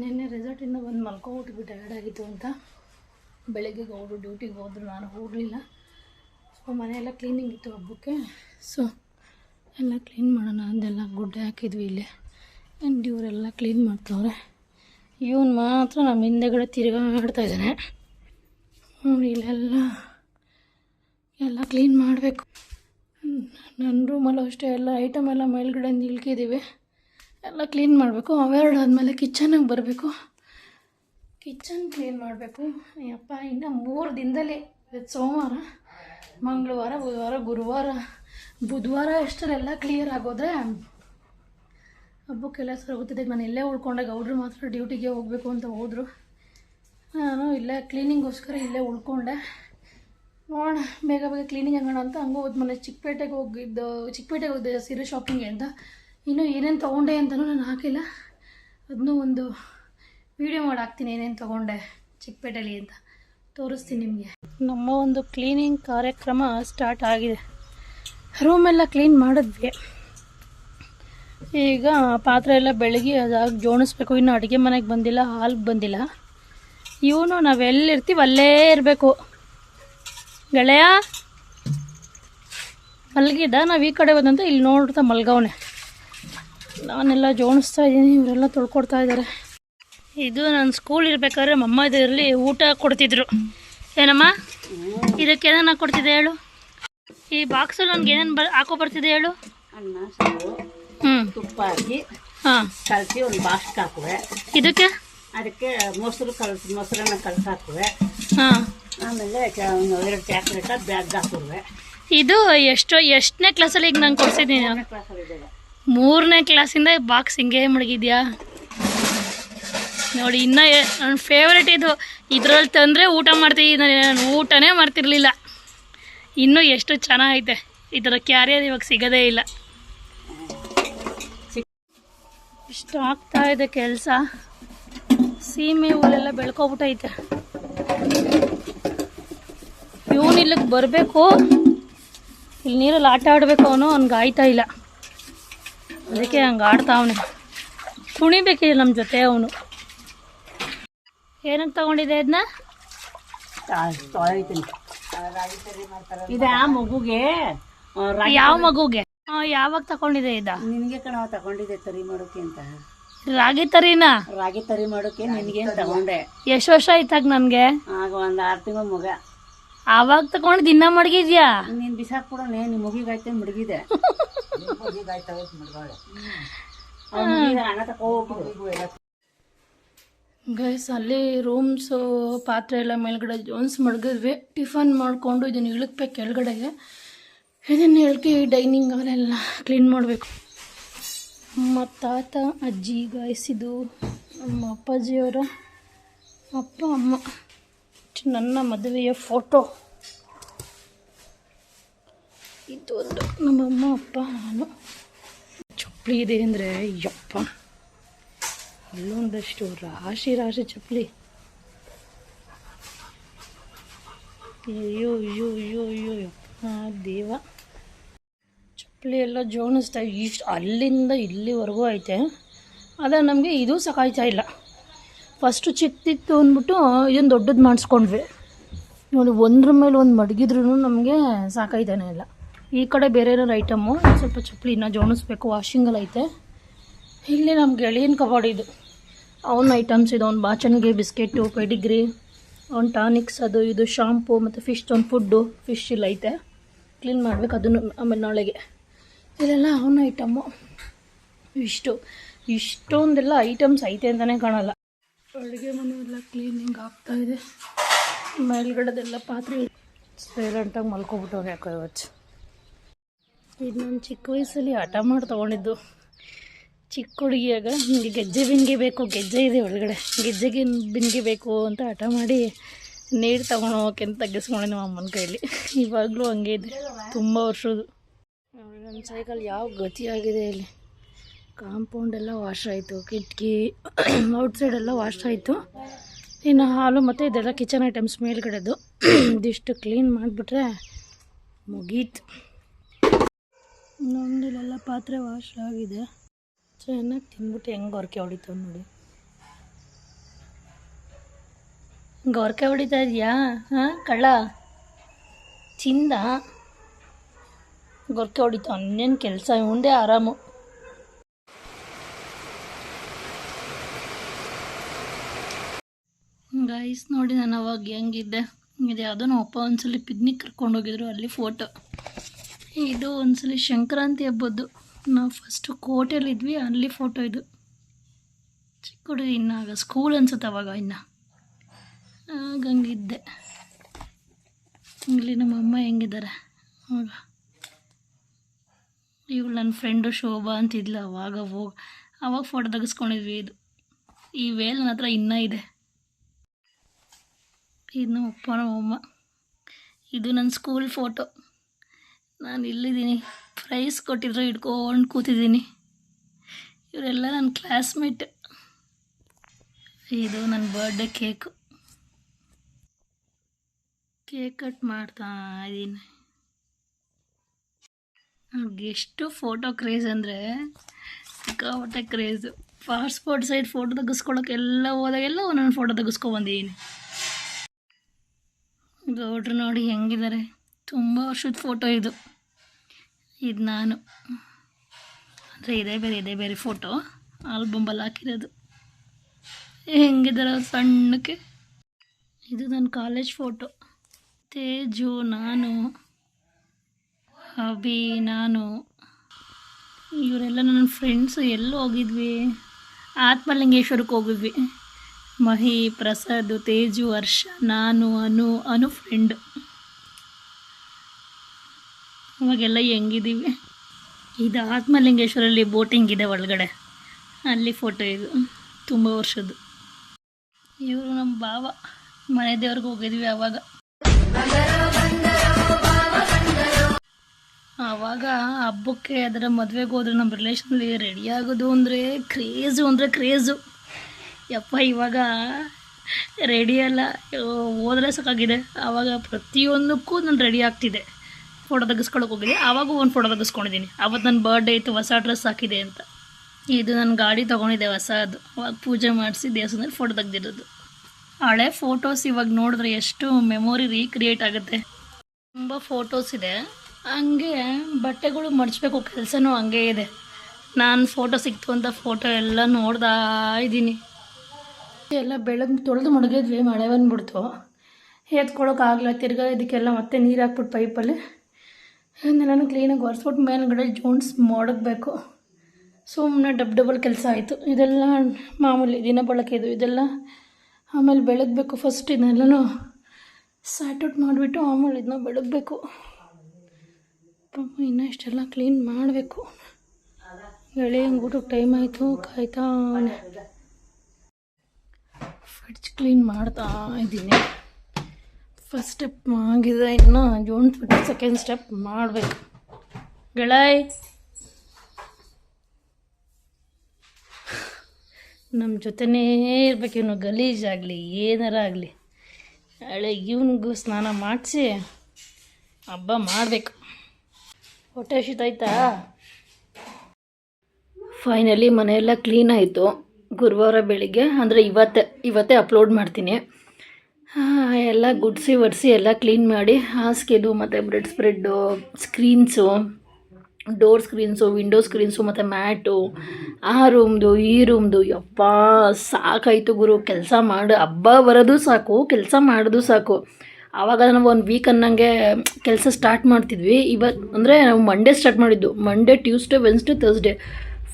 ನಿನ್ನೆ ರೆಸಾರ್ಟಿಂದ ಬಂದು ಮಲ್ಕೊಬಿಟ್ಟು ಟಯರ್ಡ್ ಆಗಿತ್ತು ಅಂತ. ಬೆಳಗ್ಗೆ ಹೋಗಿ ಡ್ಯೂಟಿಗೆ ಹೋದ್ರು, ನಾನು ಹೋಗಲಿಲ್ಲ. ಸೊ ಮನೆಯೆಲ್ಲ ಕ್ಲೀನಿಂಗ್ ಇತ್ತು ಹಬ್ಬಕ್ಕೆ. ಸೊ ಎಲ್ಲ ಕ್ಲೀನ್ ಮಾಡೋಣ ಅಂದೆಲ್ಲ ಗುಡ್ಡೆ ಹಾಕಿದ್ವಿ ಇಲ್ಲಿ. ಆ್ಯಂಡ್ ಇವರೆಲ್ಲ ಕ್ಲೀನ್ ಮಾಡ್ತವ್ರೆ. ಇವನು ಮಾತ್ರ ನಮ್ಮ ಹಿಂದೆಗಡೆ ತಿರುಗಾಡ್ತಾ ಇದ್ದಾನೆ ನೋಡಿ ಇಲ್ಲೆಲ್ಲ, ಎಲ್ಲ ಕ್ಲೀನ್ ಮಾಡಬೇಕು. ನನ್ನ ರೂಮಲ್ಲೂ ಅಷ್ಟೇ, ಎಲ್ಲ ಐಟಮ್ ಎಲ್ಲ ಮೇಲ್ಗಡೆ ನಿಲ್ಕಿದ್ದೀವಿ ಎಲ್ಲ ಕ್ಲೀನ್ ಮಾಡಬೇಕು. ಅವೆರಡು ಆದಮೇಲೆ ಕಿಚನಿಗೆ ಬರಬೇಕು. ಕಿಚನ್ ಕ್ಲೀನ್ ಮಾಡಬೇಕು. ಅಪ್ಪ ಇನ್ನು ಮೂರು ದಿನದಲ್ಲಿ, ಇವತ್ತು ಸೋಮವಾರ, ಮಂಗಳವಾರ, ಬುಧವಾರ, ಗುರುವಾರ, ಬುಧವಾರ ಎಷ್ಟರೆಲ್ಲ ಕ್ಲಿಯರ್ ಆಗೋದ್ರೆ ಹಬ್ಬಕ್ಕೆಲ್ಲ ಸರ್ ಹೋಗ್ತಿದ್ದೆ ನಾನು ಇಲ್ಲೇ ಉಳ್ಕೊಂಡೆ ಗೌಡ್ರು ಮಾತ್ರ ಡ್ಯೂಟಿಗೆ ಹೋಗಬೇಕು ಅಂತ ಹೋದರು. ನಾನು ಇಲ್ಲೇ ಕ್ಲೀನಿಂಗೋಸ್ಕರ ಇಲ್ಲೇ ಉಳ್ಕೊಂಡೆ. ನೋಡೋಣ, ಬೇಗ ಬೇಗ ಕ್ಲೀನಿಂಗ್ ಆಗೋಣ ಅಂತ ಹಂಗೆ ಹೋದ್ ಮೊನ್ನೆ ಚಿಕ್ಕಪೇಟೆಗೆ ಹೋಗಿದ್ದು, ಚಿಕ್ಕಪೇಟೆಗೆ ಹೋಗಿದ್ದೆ ಸೀರೆ ಶಾಪಿಂಗ್ಗೆ ಅಂತ ಇನ್ನೂ ಏನೇನು ತೊಗೊಂಡೆ ಅಂತಲೂ ನಾನು ಹಾಕಿಲ್ಲ. ಅದನ್ನೂ ಒಂದು ವಿಡಿಯೋ ಮಾಡಿ ಹಾಕ್ತೀನಿ ಏನೇನು ತೊಗೊಂಡೆ ಚಿಕ್ಕಪೇಟೆಯಲ್ಲಿ ಅಂತ. ತೋರಿಸ್ತೀನಿ ನಿಮಗೆ. ನಮ್ಮ ಒಂದು ಕ್ಲೀನಿಂಗ್ ಕಾರ್ಯಕ್ರಮ ಸ್ಟಾರ್ಟ್ ಆಗಿದೆ. ರೂಮೆಲ್ಲ ಕ್ಲೀನ್ ಮಾಡಿದ್ವಿ. ಈಗ ಪಾತ್ರೆ ಎಲ್ಲ ಬೆಳಗ್ಗೆ ಅದಾಗಿ ಜೋಣಿಸ್ಬೇಕು. ಇನ್ನು ಅಡುಗೆ ಮನೆಗೆ ಬಂದಿಲ್ಲ ಹಾಲ್ಗೆ ಬಂದಿಲ್ಲ. ಇವನು ನಾವೆಲ್ಲಿರ್ತೀವಿ ಅಲ್ಲೇ ಇರಬೇಕು. ಗೆಳೆಯ, ಮಲಗಿದ್ದ? ನಾವು ಈ ಕಡೆ ಬಂದಂತ ಇಲ್ಲಿ ನೋಡ್ತಾ ಮಲ್ಗವನೆ. ನಾನೆಲ್ಲ ಜೋಣಿಸ್ತಾ ಇದ್ದೀನಿ ಇವರೆಲ್ಲ ತೊಳ್ಕೊಡ್ತಾ ಇದ್ದಾರೆ. ಇದು ನಾನು ಸ್ಕೂಲ್ ಇರ್ಬೇಕಾದ್ರೆ ಮಮ್ಮ ಇದರಲ್ಲಿ ಊಟ ಕೊಡ್ತಿದ್ರು. ಏನಮ್ಮ? ಇದಕ್ಕೆ ಏನೇನು ಕೊಡ್ತಿದ್ದೆ ಹೇಳು? ಈ ಬಾಕ್ಸಲ್ಲಿ ನನಗೆ ಏನೇನು ಬ ಹಾಕೋ ಬರ್ತಿದೆ ಹೇಳು? ಅನ್ನ ಸಾರು ಹ್ಞೂ ತುಪ್ಪ ಹಾಕಿ ಹಾಂ. ಕಲಸಿ ಒಂದು ಬಾಕ್ಸ್ಗೆ ಹಾಕುವೆ. ಇದಕ್ಕೆ? ಅದಕ್ಕೆ ಮೊಸರು ಕಲಸಿ ಮೊಸರನ್ನ ಕಲಸಿ ಹಾಕುವೆ. ಹಾಂ. ಆಮೇಲೆ ಎರಡು ಚಾಕ್ಲೇಟ ಬ್ಯಾಗ್ ಹಾಕುವೆ. ಇದು ಎಷ್ಟು ಎಷ್ಟನೇ ಕ್ಲಾಸಲ್ಲಿ ಈಗ ನಾನು ಕೊಡ್ಸಿದ್ದೀನಿ. ಕ್ಲಾಸಲ್ಲಿದ್ದೇವೆ ಮೂರನೇ ಕ್ಲಾಸಿಂದ ಬಾಕ್ಸ್ ಹಿಂಗೆ ಮಡಗಿದ್ಯಾ ನೋಡಿ, ಇನ್ನ ನನ್ನ ಫೇವ್ರೆಟ್ ಇದು. ಇದ್ರಲ್ಲಿ ತಂದರೆ ಊಟ ಮಾಡ್ತೀವಿ. ನಾನು ಊಟನೇ ಮಾಡ್ತಿರ್ಲಿಲ್ಲ. ಇನ್ನೂ ಎಷ್ಟು ಚೆನ್ನಾಗೈತೆ. ಇದರ ಕ್ಯಾರಿಯರ್ ಇವಾಗ ಸಿಗೋದೇ ಇಲ್ಲ. ಇಷ್ಟು ಆಗ್ತಾ ಇದೆ ಕೆಲಸ. ಸೀಮೆ ಹುಲ್ಲೆಲ್ಲ ಬೆಳ್ಕೊಬಿಟ್ಟೈತೆ ಇವನು ಇಲ್ಲಿಗೆ ಬರಬೇಕು. ಇಲ್ಲಿ ನೀರಲ್ಲಿ ಆಟ ಆಡಬೇಕು ಅವನು. ಅವ್ನಿಗೆ ಆಯ್ತಾ ಇಲ್ಲ. ಅದಕ್ಕೆ ಹಂಗೆ ಆಡ್ತಾವನೆ ಕುಣಿಬೇಕಿದೆ ನಮ್ಮ ಜೊತೆ ಅವನು. ಏನಕ್ಕೆ ತಗೊಂಡಿದೆ ಅದನ್ನ ಇದ ಮಗುಗೆ ಯಾವ ಮಗುಗೆ? ಯಾವಾಗ ತಗೊಂಡಿದೆ ಇದ? ನಿನಗೆ ಕಣ ತಗೊಂಡಿದೆ ತರಿ ಮಾಡೋಕೆ ಅಂತ. ರಾಗಿ ತರಿನ? ರಾಗಿ ತರಿ ಮಾಡೋಕೆ ನಿನಗೆ ತಗೊಂಡೆ. ಎಷ್ಟು ವರ್ಷ ಆಯ್ತಾಗ ನನಗೆ? ಆಗ ಒಂದು ಆರು ತಿಂಗಳ ಮಗ. ಆವಾಗ ತಗೊಂಡು ದಿನ ಮಡಗಿದ್ಯಾ? ನೀನು ಬಿಸಾಕ್ಬಿಡೋಣ ನಿಮ್ಮ ಮುಗಿಗಾಯ್ತು ಮಡಗಿದೆ? ಗೈಸ್ ಅಲ್ಲಿ ರೂಮ್ಸು ಪಾತ್ರೆ ಎಲ್ಲ ಮೇಲ್ಗಡೆ ಜೋನ್ಸ್ ಮಡಗಿದ್ವಿ. ಟಿಫನ್ ಮಾಡಿಕೊಂಡು ಇದನ್ನು ಇಳಕ್ಬೇಕು ಕೆಳಗಡೆಗೆ. ಇದನ್ನು ಇಳ್ಕಿ ಡೈನಿಂಗ್ ಅವರೆಲ್ಲ ಕ್ಲೀನ್ ಮಾಡಬೇಕು. ನಮ್ಮ ತಾತ ಅಜ್ಜಿ ಗೈಸ್ ಇದು ನಮ್ಮ ಅಪ್ಪಾಜಿಯವರ ಅಪ್ಪ ಅಮ್ಮ. ನನ್ನ ಮದುವೆಯ ಫೋಟೋ ಇದೊಂದು ನಮ್ಮಮ್ಮ ಅಪ್ಪ, ನಾನು. ಚಪ್ಪಲಿ ಇದೆ ಅಂದರೆ ಯಪ್ಪ ಅಲ್ಲೊಂದಷ್ಟು ರಾಶಿ ರಾಶಿ ಚಪ್ಪಲಿ. ಅಯ್ಯೋ ಅಯ್ಯೋ ಅಯ್ಯೋ ಅಯ್ಯೋ, ಯಪ್ಪ ದೇವ. ಚಪ್ಪಲಿ ಎಲ್ಲ ಜೋಣಿಸ್ತಾ ಇಷ್ಟು ಅಲ್ಲಿಂದ ಇಲ್ಲಿವರೆಗೂ ಐತೆ. ಆದರೆ ನಮಗೆ ಇದು ಸಾಕಾಯ್ತಾ ಇಲ್ಲ. ಫಸ್ಟು ಚಿಕ್ಕಿತ್ತು ಅಂದ್ಬಿಟ್ಟು ಇದನ್ನು ದೊಡ್ಡದು ಮಾಡಿಸ್ಕೊಂಡ್ವಿ. ನೋಡಿ, ಒಂದ್ರ ಮೇಲೆ ಒಂದು ಮಡಗಿದ್ರೂ ನಮಗೆ ಸಾಕಾಯ್ತಾನೆ ಇಲ್ಲ. ಈ ಕಡೆ ಬೇರೆ ಏನಾದ್ರು ಐಟಮು ಸ್ವಲ್ಪ ಚಪ್ಪಲಿ ಇನ್ನೂ ಜೋಣಿಸ್ಬೇಕು ವಾಷಿಂಗಲ್ಲಿ ಐತೆ. ಇಲ್ಲಿ ನಮ್ಮ ಗೆಳೆಯನ್ ಕಬಾಡಿ ಇದು. ಅವನ ಐಟಮ್ಸ್ ಇದು, ಅವ್ನು ಬಾಚಣಿಗೆ ಬಿಸ್ಕೆಟು ಪೆಡಿಗ್ರಿ ಅವ್ನ ಟಾನಿಕ್ಸ್ ಅದು ಇದು ಶಾಂಪು ಮತ್ತು ಫಿಶ್ ಒಂದು ಫುಡ್ಡು ಫಿಶ್ ಇಲ್ಲ ಐತೆ. ಕ್ಲೀನ್ ಮಾಡ್ಬೇಕು ಅದನ್ನು ಆಮೇಲೆ ನಾಳೆಗೆ. ಇಲ್ಲೆಲ್ಲ ಅವನ ಐಟಮ್ಮು ಇಷ್ಟು. ಇಷ್ಟೊಂದೆಲ್ಲ ಐಟಮ್ಸ್ ಐತೆ ಅಂತಲೇ ಕಾಣಲ್ಲ. ಅಡುಗೆ ಮನೆ ಎಲ್ಲ ಕ್ಲೀನಿಂಗ್ ಆಗ್ತಾ ಇದೆ. ಮೇಲ್ಗಡೆದೆಲ್ಲ ಪಾತ್ರೆ ಸೈಲೆಂಟಾಗಿ ಮಲ್ಕೊಬಿಟ್ಟವ್ರು ಯಾಕೋ ಇವತ್ತು. ಇದು ನಾನು ಚಿಕ್ಕ ವಯಸ್ಸಲ್ಲಿ ಹಠ ಮಾಡಿ ತೊಗೊಂಡಿದ್ದು. ಚಿಕ್ಕ ಹುಡುಗಿಯಾಗ ನನಗೆ ಗೆಜ್ಜೆ ಬಿನ್ಗೆ ಬೇಕು ಗೆಜ್ಜೆ ಇದೆ ಒಳಗಡೆ. ಗೆಜ್ಜೆಗೆ ಬಿನ್ಗೆ ಬೇಕು ಅಂತ ಹಠ ಮಾಡಿ ನೀರು ತೊಗೊಂಡು ಹೋಗೋಕೆ ಅಂತ ತಗ್ಗಿಸ್ಕೊಂಡೆ ನಮ್ಮ ಅಮ್ಮನ ಕೈಯಲ್ಲಿ ಇವಾಗಲೂ ಹಂಗೆ ಇದೆ. ತುಂಬ ವರ್ಷದ್ದು. ನನ್ನ ಸೈಕಲ್ ಯಾವ ಗತಿಯಾಗಿದೆ ಇಲ್ಲಿ. ಕಾಂಪೌಂಡ್ ಎಲ್ಲ ವಾಶ್ ಆಯಿತು, ಕಿಟಕಿ ಔಟ್ಸೈಡ್ ಎಲ್ಲ ವಾಶ್ ಆಯಿತು. ಇನ್ನು ಹಾಲು ಮತ್ತು ಇದೆಲ್ಲ ಕಿಚನ್ ಐಟಮ್ಸ್ ಮೇಲ್ಗಡೆದು. ಇದಿಷ್ಟು ಕ್ಲೀನ್ ಮಾಡಿಬಿಟ್ರೆ ಮುಗೀತು. ನಮ್ದಿಲ್ಲೆಲ್ಲ ಪಾತ್ರೆ ವಾಶ್ ಆಗಿದೆ. ಚೆನ್ನಾಗಿ ತಿಂದ್ಬಿಟ್ಟು ಹೆಂಗೆ ಹೊರಕೆ ಹೊಡಿತು ನೋಡಿ. ಗೊರಕೆ ಹೊಡಿತಾ ಇದೆಯಾ? ಹಾಂ, ಕಳ್ಳ? ಚಿಂದ? ಗೊರಕೆ ಹೊಡಿತು ಅನ್ನೇನು ಕೆಲಸ ಉಂಡೆ ಆರಾಮು. ಗೈಸ್ ನೋಡಿ ನಾನು ಅವಾಗ ಹೆಂಗಿದ್ದೆ. ಇದು ಯಾವುದೋ ನಮ್ಮ ಅಪ್ಪ ಒಂದ್ಸಲಿ ಪಿಕ್ನಿಕ್ ಕರ್ಕೊಂಡೋಗಿದ್ರು ಅಲ್ಲಿ ಫೋಟೋ ಇದು ಒಂದ್ಸಲಿ ಸಂಕ್ರಾಂತಿ ಹಬ್ಬದ್ದು. ನಾವು ಫಸ್ಟು ಕೋಟೆಯಲ್ಲಿದ್ವಿ ಅಲ್ಲಿ ಫೋಟೋ ಇದು. ಚಿಕ್ಕ ಹುಡುಗ ಇನ್ನು ಆಗ ಸ್ಕೂಲ್ ಅನ್ಸುತ್ತೆ ಅವಾಗ ಇನ್ನು. ಆಗ ಹಂಗಿದ್ದೆ. ಇಲ್ಲಿ ನಮ್ಮ ಅಮ್ಮ ಹೆಂಗಿದ್ದಾರೆ? ಅವಾಗ ಇವಳು ನನ್ನ ಫ್ರೆಂಡು ಶೋಭಾ ಅಂತಿದ್ಲು ಅವಾಗ ಹೋಗಿ ಅವಾಗ ಫೋಟೋ ತೆಗೆಸ್ಕೊಂಡಿದ್ವಿ ಇದು. ಈ ವೇಲ್ ನನ್ನ ಹತ್ರ ಇನ್ನೂ ಇದೆ. ಅಪ್ಪನ ಅಪ್ಪ ಅಮ್ಮ ಇದು ನನ್ನ ಸ್ಕೂಲ್ ಫೋಟೋ ನಾನು ಇಲ್ಲಿದ್ದೀನಿ. ಪ್ರೈಸ್ ಕೊಟ್ಟಿದ್ರು ಹಿಡ್ಕೊಂಡು ಕೂತಿದ್ದೀನಿ. ಇವರೆಲ್ಲ ನನ್ನ ಕ್ಲಾಸ್ಮೇಟ್ ಇದು ನನ್ನ ಬರ್ಡೇ ಕೇಕು ಕೇಕ್ ಕಟ್ ಮಾಡ್ತಾ ಇದ್ದೀನಿ. ಎಷ್ಟು ಫೋಟೋ ಕ್ರೇಜ್ ಅಂದರೆ ಸಿಕ್ಕಾಪಟ್ಟೆ ಕ್ರೇಜು ಪಾಸ್ಪೋರ್ಟ್ ಸೈಡ್ ಫೋಟೋ ತೆಗೆಸ್ಕೊಳಕ್ಕೆಲ್ಲ ಹೋದಾಗೆಲ್ಲ ಒಂದೊಂದು ಫೋಟೋ ತೆಗೆಸ್ಕೊಬಂದಿದ್ದೀನಿ ಗೌಡ್ರು ನೋಡಿ ಹೆಂಗಿದ್ದಾರೆ ತುಂಬ ವರ್ಷದ ಫೋಟೋ ಇದು. ಇದು ನಾನು. ಅಂದರೆ ಇದೇ ಬೇರೆ ಇದೇ ಬೇರೆ ಫೋಟೋ ಆಲ್ಬಂಬಲ್ಲಿ ಹಾಕಿರೋದು. ಹೆಂಗಿದ್ದಾರೆ ಸಣ್ಣಕ್ಕೆ? ಇದು ನನ್ನ ಕಾಲೇಜ್ ಫೋಟೋ ತೇಜು ನಾನು. ಅಭಿ ನಾನು. ಇವರೆಲ್ಲ ನನ್ನ ಫ್ರೆಂಡ್ಸು ಎಲ್ಲೂ ಹೋಗಿದ್ವಿ. ಆತ್ಮಲಿಂಗೇಶ್ವರಕ್ಕೆ ಹೋಗಿದ್ವಿ. ಮಹಿ ಪ್ರಸಾದ್ ತೇಜು ಹರ್ಷ, ನಾನು ಅನು ಅನು ಫ್ರೆಂಡ್ ಅವಾಗೆಲ್ಲ ಹೆಂಗಿದ್ದೀವಿ ಇದು ಆತ್ಮಲಿಂಗೇಶ್ವರಲ್ಲಿ ಬೋಟಿಂಗ್ ಇದೆ ಒಳಗಡೆ. ಅಲ್ಲಿ ಫೋಟೋ ಇದು. ತುಂಬ ವರ್ಷದ್ದು. ಇವರು ನಮ್ಮ ಭಾವ. ಮನೆ ದೇವ್ರಿಗೆ ಹೋಗಿದ್ವಿ ಅವಾಗ. ಆವಾಗ ಹಬ್ಬಕ್ಕೆ ಅದರ ಮದುವೆಗೆ ಹೋದ್ರೆ ನಮ್ಮ ರಿಲೇಷನಲ್ಲಿ ರೆಡಿ ಆಗೋದು ಅಂದರೆ ಕ್ರೇಜು ಅಂದರೆ ಕ್ರೇಜು ಯಪ್ಪ, ಇವಾಗ ರೆಡಿ ಅಲ್ಲ. ಹೋದ್ರೆ ಸಾಕಾಗಿದೆ. ಆವಾಗ ಪ್ರತಿಯೊಂದಕ್ಕೂ ನಾನು ರೆಡಿ ಆಗ್ತಿದೆ ಫೋಟೋ ತೆಗೆಸ್ಕೊಳಕ್ಕೆ ಹೋಗಿದ್ದೆ. ಆವಾಗೂ ಒಂದು ಫೋಟೋ ತೆಗೆಸ್ಕೊಂಡಿದ್ದೀನಿ. ಅವತ್ತು ನನ್ನ ಬರ್ಡೇ ಇತ್ತು, ಹೊಸ ಡ್ರೆಸ್ ಹಾಕಿದೆ ಅಂತ. ಇದು ನನ್ನ ಗಾಡಿ ತೊಗೊಂಡಿದ್ದೆ, ಹೊಸದು. ಅವಾಗ ಪೂಜೆ ಮಾಡಿಸಿ ದೇವಸ್ಥಾನದಲ್ಲಿ ಫೋಟೋ ತೆಗೆದಿರೋದು. ಹಳೆ ಫೋಟೋಸ್ ಇವಾಗ ನೋಡಿದ್ರೆ ಎಷ್ಟು ಮೆಮೊರಿ ರೀಕ್ರಿಯೇಟ್ ಆಗುತ್ತೆ. ತುಂಬ ಫೋಟೋಸ್ ಇದೆ. ಹಂಗೆ ಬಟ್ಟೆಗಳು ಮಡಚಬೇಕು, ಕೆಲಸನೂ ಹಂಗೆ ಇದೆ. ನಾನು ಫೋಟೋ ಸಿಕ್ತು ಅಂತ ಫೋಟೋ ಎಲ್ಲ ನೋಡ್ದಾ ಇದ್ದೀನಿ. ಎಲ್ಲ ಬೆಳಗ್ಗೆ ತೊಳೆದು ಮಡಗಿದ್ವಿ, ಮಳೆ ಬಂದ್ಬಿಡ್ತು. ಎತ್ಕೊಳಕ್ಕಾಗಲ್ಲ ತಿರ್ಗಾ ಇದಕ್ಕೆಲ್ಲ ಮತ್ತೆ ನೀರು ಹಾಕ್ಬಿಟ್ಟು ಪೈಪಲ್ಲಿ. ಅದನ್ನೆಲ್ಲ ಕ್ಲೀನಾಗಿ ಒರೆಸ್ಬಿಟ್ಟು ಮೇಲ್ಗಡೆ ಜೋನ್ಸ್ ಮಡಗಬೇಕು. ಸುಮ್ಮನೆ ಡಬ್ ಡಬಲ್ ಕೆಲಸ ಆಯಿತು. ಇದೆಲ್ಲ ಮಾಮೂಲಿ ದಿನ ಬಳಕೆದು ಇದೆಲ್ಲ ಆಮೇಲೆ ಬೆಳಗ್ಬೇಕು ಫಸ್ಟ್ ಇದನ್ನೆಲ್ಲನೂ ಸ್ಯಾಟೌಟ್ ಮಾಡಿಬಿಟ್ಟು ಆಮೇಲೆ ಇದನ್ನ ಬೆಳಗ್ಬೇಕು. ಪಾಪ ಇನ್ನೂ ಇಷ್ಟೆಲ್ಲ ಕ್ಲೀನ್ ಮಾಡಬೇಕು. ಎಳೆ ಊಟಕ್ಕೆ ಟೈಮ್ ಆಯಿತು, ಕಾಯ್ತಾ ಫ್ರಿಡ್ಜ್ ಕ್ಲೀನ್ ಮಾಡ್ತಾ ಇದ್ದೀನಿ. ಫಸ್ಟ್ ಸ್ಟೆಪ್ ಆಗಿದೆ. ಇನ್ನು ಜೋಣಿಸ್ಬಿಟ್ಟು ಸೆಕೆಂಡ್ ಸ್ಟೆಪ್ ಮಾಡಬೇಕು. ಗೆಳಾಯ್ ನಮ್ಮ ಜೊತೆನೇ ಇರಬೇಕೇನು ಗಲೀಜಾಗಲಿ, ಏನಾರ ಆಗಲಿ. ಹಳೆ ಇವನಿಗೂ ಸ್ನಾನ ಮಾಡಿಸಿ ಹಬ್ಬ ಮಾಡಬೇಕು. ಹೊಟ್ಟೆ ಹಸಿತಾಯ್ತಾ? ಫೈನಲಿ ಮನೆಯೆಲ್ಲ ಕ್ಲೀನ್ ಆಯಿತು. ಗುರುವಾರ ಬೆಳಿಗ್ಗೆ, ಅಂದರೆ ಇವತ್ತೇ ಇವತ್ತೇ ಅಪ್ಲೋಡ್ ಮಾಡ್ತೀನಿ. ಎಲ್ಲ ಗುಡಿಸಿ ಒರೆಸಿ ಎಲ್ಲ ಕ್ಲೀನ್ ಮಾಡಿ ಹಾಸಿಗೆದು ಮತ್ತು bread spread screens door screens window screens ಮತ್ತು ಮ್ಯಾಟು ಆ ರೂಮ್ದು ಈ ರೂಮ್ದು ಯಪ್ಪ, ಸಾಕಾಯಿತು ಗುರು. ಕೆಲಸ ಮಾಡಿ. ಹಬ್ಬ ಬರೋದು ಸಾಕು, ಕೆಲಸ ಮಾಡೋದು ಸಾಕು. ಆವಾಗ ನಾವು ಒಂದು ವೀಕ್ ಅನ್ನಂಗೆ ಕೆಲಸ ಸ್ಟಾರ್ಟ್ ಮಾಡ್ತಿದ್ವಿ. ಇವತ್ತು ಅಂದರೆ ನಾವು ಮಂಡೇ ಸ್ಟಾರ್ಟ್ ಮಾಡಿದ್ದು. Monday Tuesday Wednesday Thursday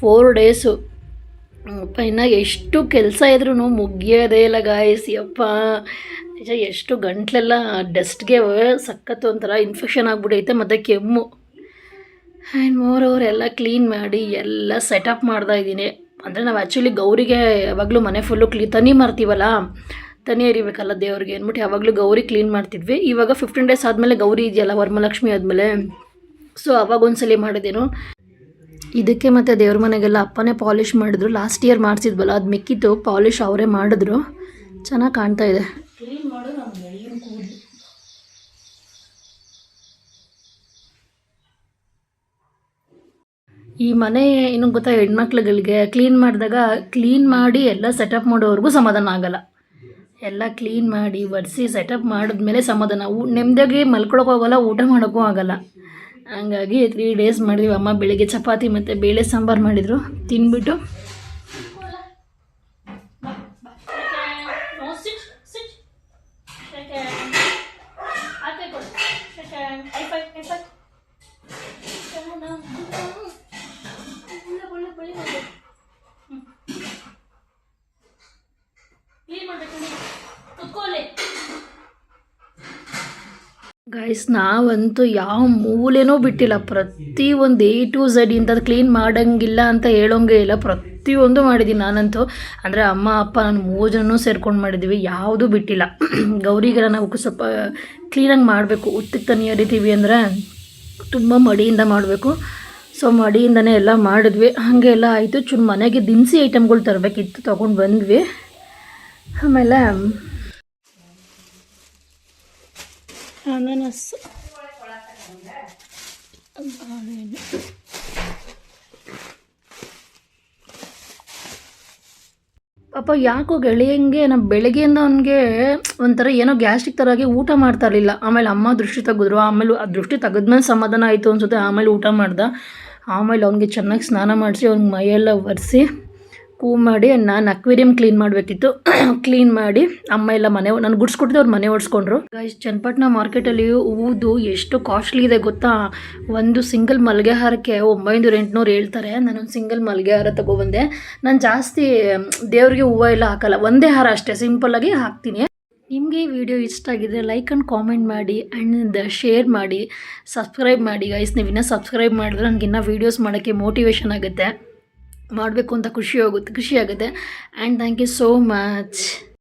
four days ಇನ್ನು ಎಷ್ಟು ಕೆಲಸ ಇದ್ರೂ ಮುಗಿಯೋದೇ ಇಲ್ಲ ಗಾಯಸ್ ಯಪ್ಪ. ನಿಜ, ಎಷ್ಟು ಗಂಟ್ಲೆಲ್ಲ ಡಸ್ಟ್ಗೆ ಸಖತ್ತು ಒಂಥರ ಇನ್ಫೆಕ್ಷನ್ ಆಗ್ಬಿಟ್ಟೈತೆ ಮತ್ತು ಕೆಮ್ಮು. ಆ್ಯಂಡ್ ಮೋರ್ ಓವರ್ ಎಲ್ಲ ಕ್ಲೀನ್ ಮಾಡಿ, ಎಲ್ಲ ಸೆಟಪ್ ಮಾಡ್ತಾ ಇದ್ದೀನಿ. ಅಂದರೆ ನಾವು ಆ್ಯಕ್ಚುಲಿ ಗೌರಿಗೆ ಯಾವಾಗಲೂ ಮನೆ ಫುಲ್ಲು ಕ್ಲೀ ತನಿ ಮಾಡ್ತೀವಲ್ಲ ತನಿ ಎರಿಬೇಕಲ್ಲ ದೇವ್ರಿಗೆ ಅಂದ್ಬಿಟ್ಟು ಯಾವಾಗಲೂ ಗೌರಿ ಕ್ಲೀನ್ ಮಾಡ್ತಿದ್ವಿ. ಇವಾಗ ಫಿಫ್ಟೀನ್ ಡೇಸ್ ಆದಮೇಲೆ ಗೌರಿ ಇದೆಯಲ್ಲ ವರಮಲಕ್ಷ್ಮಿ ಆದಮೇಲೆ. ಸೊ ಅವಾಗ ಒಂದ್ಸಲಿ ಮಾಡಿದ್ದೇನು ಇದಕ್ಕೆ ಮತ್ತು ದೇವ್ರ ಮನೆಗೆಲ್ಲ ಅಪ್ಪನೇ ಪಾಲಿಷ್ ಮಾಡಿದ್ರು. ಲಾಸ್ಟ್ ಇಯರ್ ಮಾಡಿಸಿದ್ವಲ್ಲ ಅದು ಮಿಕ್ಕಿತ್ತು ಪಾಲಿಷ್ ಅವರೇ ಮಾಡಿದ್ರು. ಚೆನ್ನಾಗಿ ಕಾಣ್ತಾ ಇದೆ. ಈ ಮನೆ ಏನು ಗೊತ್ತಾ ಹೆಣ್ಮಕ್ಳುಗಳಿಗೆ ಕ್ಲೀನ್ ಮಾಡಿದಾಗ ಕ್ಲೀನ್ ಮಾಡಿ ಎಲ್ಲ ಸೆಟಪ್ ಮಾಡೋವರೆಗೂ ಸಮಾಧಾನ ಆಗಲ್ಲ. ಎಲ್ಲ ಕ್ಲೀನ್ ಮಾಡಿ ಒರೆಸಿ ಸೆಟಪ್ ಮಾಡಿದ್ಮೇಲೆ ಸಮಾಧಾನ. ಊ ನೆಮ್ಮದಿಯಾಗಿ ಮಲ್ಕೊಳಕ್ಕೂ ಆಗೋಲ್ಲ ಊಟ ಮಾಡೋಕ್ಕೂ ಆಗಲ್ಲ. ಹಂಗಾಗಿ ತ್ರೀ ಡೇಸ್ ಮಾಡಿದ್ವಿ. ಅಮ್ಮ ಬೆಳಿಗ್ಗೆ ಚಪಾತಿ ಮತ್ತು ಬೇಳೆ ಸಾಂಬಾರು ಮಾಡಿದರು. ತಿನ್ಬಿಟ್ಟು ಗೈಸ್ ನಾವಂತೂ ಯಾವ ಮೂಲೆನೂ ಬಿಟ್ಟಿಲ್ಲ. ಪ್ರತಿ ಒಂದು ಎ ಟು ಝಡ್ ಇಂಥದ್ದು ಕ್ಲೀನ್ ಮಾಡೋಂಗಿಲ್ಲ ಅಂತ ಹೇಳೋಂಗೇ ಇಲ್ಲ. ಪ್ರತಿಯೊಂದು ಮಾಡಿದ್ದೀನಿ ನಾನಂತೂ. ಅಂದರೆ ಅಮ್ಮ, ಅಪ್ಪ, ನಾನು ಮೂರು ಜನನೂ ಸೇರ್ಕೊಂಡು ಮಾಡಿದ್ವಿ. ಯಾವುದೂ ಬಿಟ್ಟಿಲ್ಲ. ಗೌರಿಗೆಲ್ಲ ನಾವು ಸ್ವಲ್ಪ ಕ್ಲೀನಾಗಿ ಮಾಡಬೇಕು. ಉತ್ತಿಗೆ ತನಿ ಹರಿತೀವಿ ಅಂದರೆ ತುಂಬ ಮಡಿಯಿಂದ ಮಾಡಬೇಕು. ಸೊ ಮಡಿಯಿಂದನೇ ಎಲ್ಲ ಮಾಡಿದ್ವಿ. ಹಾಗೆ ಎಲ್ಲ ಆಯಿತು. ಚೂರು ಮನೆಗೆ ದಿನಸಿ ಐಟಮ್ಗಳು ತರಬೇಕಿತ್ತು. ತೊಗೊಂಡು ಬಂದ್ವಿ. ಆಮೇಲೆ ಅನಾನಸ್ ಬಾಳೆಹಣ್ಣು ಪಾಪ ಯಾಕೋ ಗೆಳೆಯಂಗೆ ನಮ್ಮ ಬೆಳಗ್ಗೆಯಿಂದ ಅವನಿಗೆ ಒಂಥರ ಏನೋ ಗ್ಯಾಸ್ಟ್ರಿಕ್ ಥರಾಗಿ ಊಟ ಮಾಡ್ತಾ ಇರಲಿಲ್ಲ. ಆಮೇಲೆ ಅಮ್ಮ ದೃಷ್ಟಿ ತೆಗೆದ್ರು ಆಮೇಲೆ ಆ ದೃಷ್ಟಿ ತೆಗೆದ್ಮೇಲೆ ಸಮಾಧಾನ ಆಯಿತು ಅನ್ಸುತ್ತೆ. ಆಮೇಲೆ ಊಟ ಮಾಡ್ದ. ಆಮೇಲೆ ಅವ್ನಿಗೆ ಚೆನ್ನಾಗಿ ಸ್ನಾನ ಮಾಡಿಸಿ, ಅವ್ನಿಗೆ ಮೈಯೆಲ್ಲ ಒರೆಸಿ ಕೂ ಮಾಡಿ ನಾನು ಅಕ್ವೇರಿಯಂ ಕ್ಲೀನ್ ಮಾಡಬೇಕಿತ್ತು. ಕ್ಲೀನ್ ಮಾಡಿ ಅಮ್ಮ ಎಲ್ಲ ಮನೆ ನಾನು ಗುಡ್ಸ್ಕೊಟ್ಟಿದ್ದು ಅವ್ರು ಮನೆ ಓಡಿಸ್ಕೊಂಡ್ರು ಗೈಸ್ ಚನ್ನಪಟ್ಟಣ ಮಾರ್ಕೆಟಲ್ಲಿ ಹೂವುದು ಎಷ್ಟು ಕಾಸ್ಟ್ಲಿ ಇದೆ ಗೊತ್ತಾ? ಒಂದು ಸಿಂಗಲ್ ಮಲ್ಗೆ ಹಾರಕ್ಕೆ ಒಂಬೈನೂರು ಎಂಟುನೂರು ಹೇಳ್ತಾರೆ. ನಾನೊಂದು ಸಿಂಗಲ್ ಮಲ್ಲಿಗೆ ಹಾರ ತೊಗೊಬಂದೆ. ನಾನು ಜಾಸ್ತಿ ದೇವ್ರಿಗೆ ಹೂವು ಎಲ್ಲ ಹಾಕಲ್ಲ. ಒಂದೇ ಹಾರ ಅಷ್ಟೇ ಸಿಂಪಲ್ಲಾಗಿ ಹಾಕ್ತೀನಿ. ನಿಮಗೆ ಈ ವಿಡಿಯೋ ಇಷ್ಟ ಆಗಿದ್ರೆ ಲೈಕ್ ಆ್ಯಂಡ್ ಕಾಮೆಂಟ್ ಮಾಡಿ ಆ್ಯಂಡ್ ಶೇರ್ ಮಾಡಿ ಸಬ್ಸ್ಕ್ರೈಬ್ ಮಾಡಿ. ಗೈಸ್ ನೀವು ಇನ್ನೂ ಸಬ್ಸ್ಕ್ರೈಬ್ ಮಾಡಿದ್ರೆ ನನಗೆ ಇನ್ನೂ ವೀಡಿಯೋಸ್ ಮಾಡೋಕ್ಕೆ ಮೋಟಿವೇಶನ್ ಆಗುತ್ತೆ. ಮಾಡಬೇಕು ಅಂತ ಖುಷಿ ಆಗುತ್ತೆ. And thank you so much